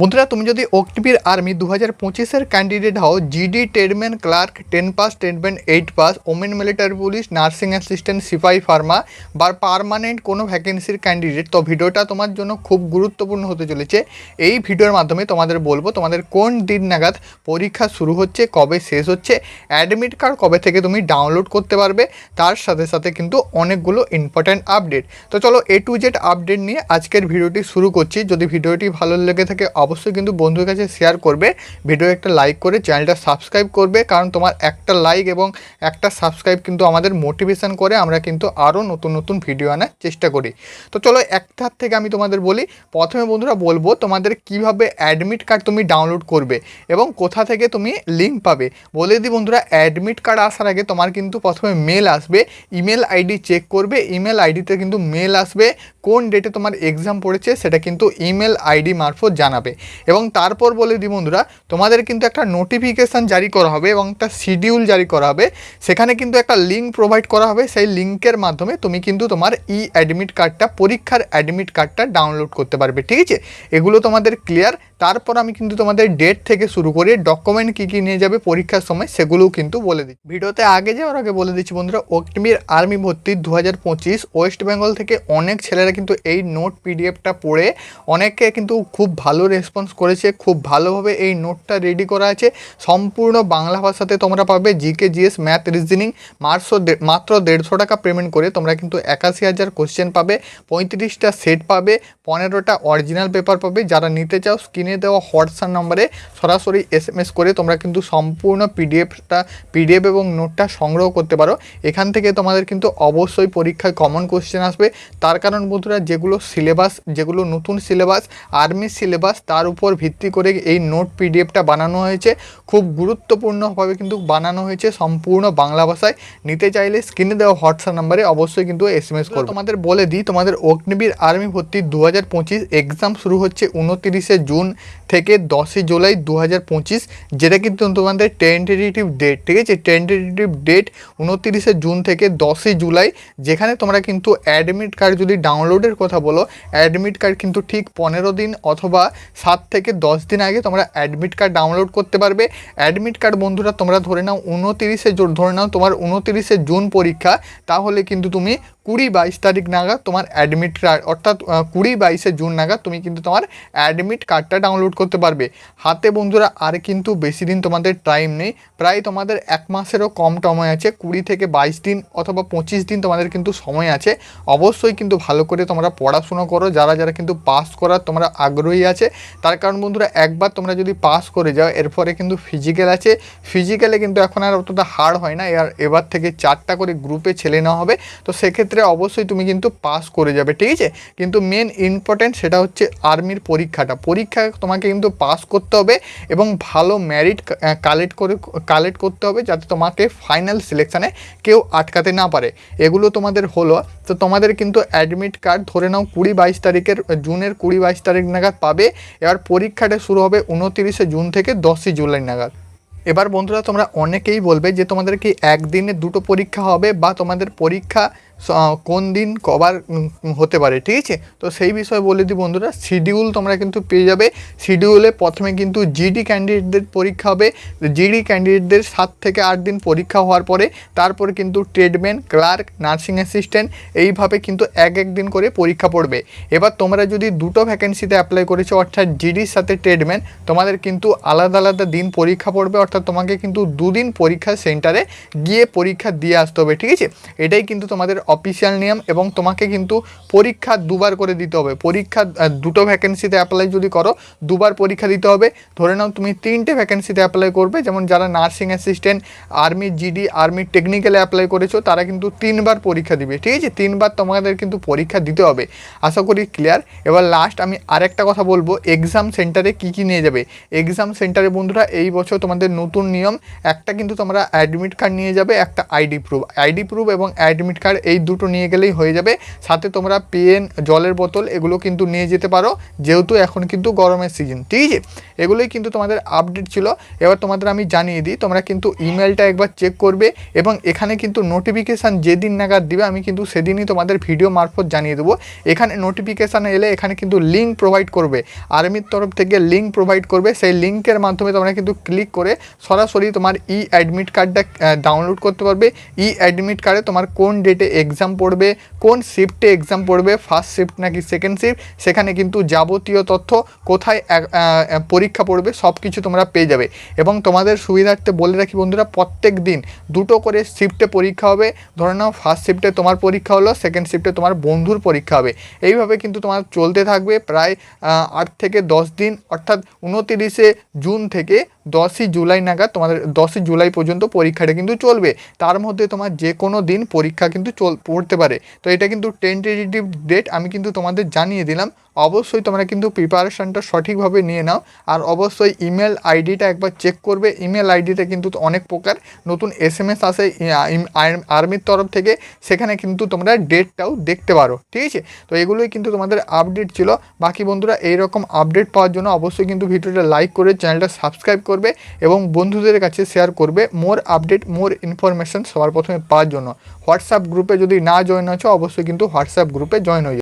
বন্ধুরা, তুমি যদি অগ্নিবীর আর্মি দু হাজার পঁচিশের ক্যান্ডিডেট হও GD টেডম্যান clerk ten pass টেডম্যান eight pass women military police nursing assistant সিপাহি ফার্মা বা পার্মানেন্ট কোনো ভ্যাকেন্সির ক্যান্ডিডেট তো ভিডিওটা তোমার জন্য খুব গুরুত্বপূর্ণ হতে চলেছে। এই ভিডিওর মাধ্যমে তোমাদের বলব, তোমাদের কোন দিন নাগাদ পরীক্ষা শুরু হচ্ছে, কবে শেষ হচ্ছে অ্যাডমিট কার্ড কবে থেকে তুমি ডাউনলোড করতে পারবে, তার সাথে সাথে কিন্তু অনেকগুলো ইম্পর্ট্যান্ট আপডেট তো চলো এ টু জেড আপডেট নিয়ে আজকের ভিডিওটি শুরু করছি। যদি ভিডিওটি ভালো লেগে থাকে অবশ্যই কিন্তু বন্ধুর কাছে শেয়ার করবে। ভিডিও একটা লাইক করে চ্যানেলটা সাবস্ক্রাইব করবে, কারণ তোমার একটা লাইক এবং একটা সাবস্ক্রাইব কিন্তু আমাদের মোটিভেশন করে আমরা কিন্তু আরও নতুন নতুন ভিডিও আনার চেষ্টা করি। তো চলো একটা থেকে আমি তোমাদের বলি, প্রথমে বন্ধুরা বলব তোমাদের কীভাবে অ্যাডমিট কার্ড তুমি ডাউনলোড করবে এবং কোথা থেকে তুমি লিঙ্ক পাবে। বলে দিই বন্ধুরা অ্যাডমিট কার্ড আসার আগে তোমার কিন্তু প্রথমে মেল আসবে ইমেল আইডি চেক করবে ইমেল আইডিতে কিন্তু মেল আসবে, কোন ডেটে তোমার এক্সাম পড়েছে সেটা কিন্তু ইমেল আইডি মারফত জানাবে। এবং তারপর বলে দিই বন্ধুরা, তোমাদের কিন্তু একটা নোটিফিকেশান জারি করা হবে এবং একটা শিডিউল জারি করা হবে। সেখানে কিন্তু একটা লিঙ্ক প্রোভাইড করা হবে। সেই লিঙ্কের মাধ্যমে তুমি কিন্তু তোমার ই অ্যাডমিট কার্ডটা পরীক্ষার অ্যাডমিট কার্ডটা ডাউনলোড করতে পারবে। ঠিক আছে? এগুলো তোমাদের ক্লিয়ার তারপর আমি কিন্তু তোমাদের ডেট থেকে শুরু করে ডকুমেন্ট কী কী নিয়ে যাবে পরীক্ষার সময় সেগুলোও কিন্তু বলে দিই ভিডিওতে আগে যাওয়ার আগে বলে দিচ্ছি বন্ধুরা, অগ্নিবীর আর্মি ভর্তি দু হাজার পঁচিশ ওয়েস্ট বেঙ্গল থেকে অনেক ছেলেরা কিন্তু এই নোট পিডিএফটা পড়ে অনেকে কিন্তু খুব ভালো রেসপন্স করেছে, খুব ভালোভাবে এই নোটটা রেডি করা আছে। সম্পূর্ণ বাংলা ভাষাতে তোমরা পাবে জিকে জিএস ম্যাথ রিজনিং মার্কশো মাত্র দেড়শো টাকা পেমেন্ট করে তোমরা কিন্তু একাশি হাজার কোশ্চেন পাবে, পঁয়ত্রিশটা সেট পাবে, পনেরোটা অরিজিনাল পেপার পাবে। যারা নিতে চাও স্ক্রিনে দেওয়া হোয়াটসঅ্যাপ নম্বরে সরাসরি এস এম এস করে তোমরা কিন্তু সম্পূর্ণ পিডিএফটা, পিডিএফ এবং নোটটা সংগ্রহ করতে পারো। এখান থেকে তোমাদের কিন্তু অবশ্যই পরীক্ষায় কমন কোশ্চেন আসবে। তার কারণ বন্ধুরা, যেগুলো সিলেবাস যেগুলো নতুন সিলেবাস আর্মি সিলেবাস তার উপর ভিত্তি করে এই নোট পিডিএফটা বানানো হয়েছে। খুব গুরুত্বপূর্ণভাবে কিন্তু বানানো হয়েছে সম্পূর্ণ বাংলা ভাষায়। নিতে চাইলে স্ক্রিনে দেওয়া হোয়াটসঅ্যাপ নাম্বারে অবশ্যই কিন্তু এস এম এস করো তোমাদের বলে দিই, তোমাদের অগ্নিবীর আর্মি ভর্তি দু হাজার পঁচিশ এক্সাম শুরু হচ্ছে উনতিরিশে জুন। থেকে দশই জুলাই দু হাজার পঁচিশ, যেটা কিন্তু তোমাদের টেন্টেটিভ ডেট ঠিক আছে? টেন্টেটিভ ডেট উনতিরিশে জুন থেকে দশই জুলাই, যেখানে তোমরা কিন্তু অ্যাডমিট কার্ড যদি ডাউনলোডের কথা বলো অ্যাডমিট কার্ড কিন্তু ঠিক পনেরো দিন অথবা সাত থেকে দশ দিন আগে তোমরা অ্যাডমিট কার্ড ডাউনলোড করতে পারবে। অ্যাডমিট কার্ড বন্ধুরা তোমরা ধরে নাও উনতিরিশে ধরে নাও তোমার উনতিরিশে জুন পরীক্ষা, তাহলে কিন্তু তুমি কুড়ি বাইশ তারিখ নাগাদ তোমার অ্যাডমিট কার্ড অর্থাৎ কুড়ি বাইশে জুন নাগাদ তুমি কিন্তু তোমার অ্যাডমিট কার্ডটা ডাউনলোড করতে পারবে। হাতে বন্ধুরা, আর কিন্তু বেশি দিন তোমাদের টাইম নেই। প্রায় তোমাদের এক মাসেরও কম সময় আছে। কুড়ি থেকে বাইশ দিন অথবা পঁচিশ দিন তোমাদের কিন্তু সময় আছে। অবশ্যই কিন্তু ভালো করে তোমরা পড়াশুনো করো। যারা যারা কিন্তু পাস করার তোমরা আগ্রহী আছে, তার কারণ বন্ধুরা, একবার তোমরা যদি পাস করে যাও এরপরে কিন্তু ফিজিক্যাল আছে। ফিজিক্যালে কিন্তু এখন আর অতটা হার্ড হয় না। এবার থেকে চারটা করে গ্রুপে ছেলে নেওয়া হবে। তো সেক্ষেত্রে অবশ্যই তুমি কিন্তু পাস করে যাবে, ঠিক আছে? কিন্তু মেন ইম্পর্ট্যান্ট সেটা হচ্ছে আর্মির পরীক্ষাটা। পরীক্ষা তোমাকে কিন্তু পাস করতে হবে এবং ভালো ম্যারিট কালেক্ট করে কালেক্ট করতে হবে যাতে তোমাকে ফাইনাল সিলেকশানে কেউ আটকাতে না পারে। এগুলো তোমাদের হলো। তো তোমাদের কিন্তু অ্যাডমিট কার্ড ধরে নাও কুড়ি বাইশ তারিখের, জুনের কুড়ি বাইশ তারিখ নাগাদ পাবে। এবার পরীক্ষাটা শুরু হবে উনতিরিশে জুন থেকে দশই জুলাই নাগাদ। এবার বন্ধুরা তোমরা অনেকেই বলবে যে তোমাদের কি একদিনে দুটো পরীক্ষা হবে বা তোমাদের পরীক্ষা কোন দিন কবার হতে পারে, ঠিক আছে? তো সেই বিষয়ে বলে দিই বন্ধুরা শিডিউল তোমরা কিন্তু পেয়ে যাবে। শিডিউলে প্রথমে কিন্তু জিডি ক্যান্ডিডেটদের পরীক্ষা হবে। জিডি ক্যান্ডিডেটদের সাত থেকে আট দিন পরীক্ষা হওয়ার পরে, তারপর কিন্তু ট্রেডম্যান ক্লার্ক নার্সিং অ্যাসিস্ট্যান্ট এইভাবে কিন্তু এক এক দিন করে পরীক্ষা পড়বে। এবার তোমরা যদি দুটো ভ্যাকেন্সিতে অ্যাপ্লাই করেছ, অর্থাৎ জিডির সাথে ট্রেডম্যান তোমাদের কিন্তু আলাদা আলাদা দিন পরীক্ষা পড়বে। অর্থাৎ তোমাকে কিন্তু দুদিন পরীক্ষা সেন্টারে গিয়ে পরীক্ষা দিয়ে আসতে হবে, ঠিক আছে? এটাই কিন্তু তোমাদের অফিসিয়াল নিয়ম এবং তোমাকে কিন্তু পরীক্ষা দুবার করে দিতে হবে। পরীক্ষা দুটো ভ্যাকেন্সিতে অ্যাপ্লাই যদি করো, দুবার পরীক্ষা দিতে হবে। ধরে নাও তুমি তিনটে ভ্যাকেন্সিতে অ্যাপ্লাই করবে। যেমন যারা nursing assistant army GD army টেকনিক্যালে apply করেছ, তারা কিন্তু তিনবার পরীক্ষা দিবে। ঠিক আছে? তিনবার তোমাদের কিন্তু পরীক্ষা দিতে হবে। আশা করি ক্লিয়ার এবার লাস্ট আমি আরেকটা কথা বলব। এক্সাম সেন্টারে কি কি নিয়ে যাবে? এক্সাম সেন্টারে বন্ধুরা, এই বছর তোমাদের নতুন নিয়ম, একটা কিন্তু তোমরা অ্যাডমিট কার্ড নিয়ে যাবে, একটা আইডি প্রুফ আইডি প্রুফ এবং অ্যাডমিট কার্ড এই দুটো নিয়ে গেলেই হয়ে যাবে। সাথে তোমরা পেন, জলের বোতল এগুলো কিন্তু নিয়ে যেতে পারো। যেহেতু এখন কিন্তু গরমের সিজন ঠিক আছে? এগুলোই কিন্তু তোমাদের আপডেট ছিল। এবার তোমাদের আমি জানিয়ে দিই, তোমরা কিন্তু ইমেলটা একবার চেক করবে এবং এখানে কিন্তু নোটিফিকেশান যেদিন নাগাদ দিবে, আমি কিন্তু সেদিনই তোমাদের ভিডিও মারফত জানিয়ে দেবো। এখানে নোটিফিকেশান এলে এখানে কিন্তু লিঙ্ক প্রোভাইড করবে। আর্মির তরফ থেকে লিঙ্ক প্রোভাইড করবে। সেই লিঙ্কের মাধ্যমে তোমরা কিন্তু ক্লিক করে সরাসরি তোমার ই অ্যাডমিট কার্ডটা ডাউনলোড করতে পারবে। ই অ্যাডমিট কার্ডে তোমার কোন ডেটে এক্সাম পড়বে, কোন শিফটে এক্সাম পড়বে ফার্স্ট শিফট নাকি সেকেন্ড শিফট সেখানে কিন্তু যাবতীয় তথ্য কোথায় পরীক্ষা পড়বে সব কিছু তোমরা পেয়ে যাবে। এবং তোমাদের সুবিধার্থে বলে রাখি বন্ধুরা, প্রত্যেক দিন দুটো করে শিফটে পরীক্ষা হবে। ধরে নাও ফার্স্ট শিফটে তোমার পরীক্ষা হলো সেকেন্ড শিফটে তোমার বন্ধুর পরীক্ষা হবে। এইভাবে কিন্তু তোমার চলতে থাকবে প্রায় আট থেকে দশ দিন, অর্থাৎ উনতিরিশে জুন থেকে দশই জুলাই নাগাদ তোমাদের দশই জুলাই পর্যন্ত পরীক্ষাটা কিন্তু চলবে। তার মধ্যে তোমার যে কোনো দিন পরীক্ষা কিন্তু চল, পড়তে পারে। তো এটা কিন্তু টেন্টেটিভ ডেট আমি কিন্তু তোমাদের জানিয়ে দিলাম। অবশ্যই তোমরা কিন্তু প্রিপারেশনটা সঠিকভাবে নিয়ে নাও। আর অবশ্যই ইমেল আইডিটা একবার চেক করবে। ইমেল আইডিতে কিন্তু অনেক প্রকার নতুন এস এম এস আসে আর্মির তরফ থেকে। সেখানে কিন্তু তোমরা ডেটটাও দেখতে পারো। ঠিক আছে? তো এগুলোই কিন্তু তোমাদের আপডেট ছিল। বাকি বন্ধুরা এইরকম আপডেট পাওয়ার জন্য অবশ্যই কিন্তু ভিডিওটা লাইক করে চ্যানেলটা সাবস্ক্রাইব করবে এবং বন্ধুদের কাছে শেয়ার করবে মোর আপডেট মোর ইনফরমেশন সবার প্রথমে পাওয়ার জন্য। হোয়াটসঅ্যাপ গ্রুপে যদি না জয়েন আছো, অবশ্যই কিন্তু হোয়াটসঅ্যাপ গ্রুপে জয়েন হয়ে।